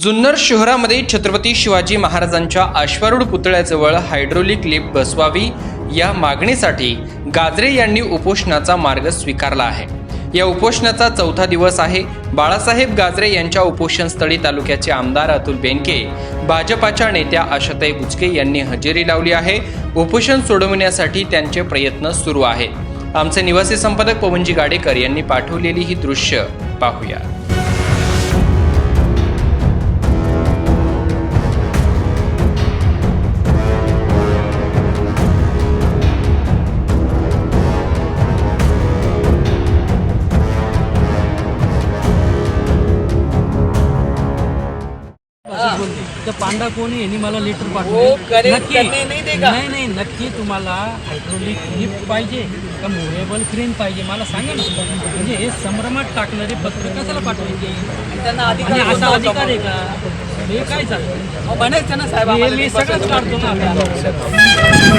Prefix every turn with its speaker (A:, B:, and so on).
A: जुन्नर शहरामध्ये छत्रपती शिवाजी महाराजांच्या अश्वारूढ पुतळ्याजवळ हायड्रोलिक लिफ्ट बसवावी या मागणीसाठी गाजरे यांनी उपोषणाचा मार्ग स्वीकारला आहे. या उपोषणाचा चौथा दिवस आहे. बाळासाहेब गाजरे यांच्या उपोषणस्थळी तालुक्याचे आमदार अतुल बेनके भाजपाच्या नेत्या आशाताई बुचके यांनी हजेरी लावली आहे. उपोषण सोडवण्यासाठी त्यांचे प्रयत्न सुरू आहेत. आमचे निवासी संपादक पवनजी गाडेकर यांनी पाठवलेली ही दृश्य पाहूया.
B: तर पांडा कोणी यांनी मला लेटर
C: वो
B: पाठवलं.
C: करे-
B: नक्की.
C: करने नहीं देगा.
B: नाही नाही नक्की तुम्हाला हायड्रोलिक लिफ्ट पाहिजे का मुव्हेबल क्रेन पाहिजे? मला सांगा ना. म्हणजे हे संभ्रमात टाकणारे पत्र कशाला पाठवायचे?
C: त्यांना
B: आणि
C: अधिकार
B: असा
C: होता
B: अधिकार आहे
C: का?
B: का? हे काय चालतं
C: अहो, म्हणायचं ना साहेब
B: हे
C: आम्हाला
B: मी सगळंच. काढतो ना आपल्याला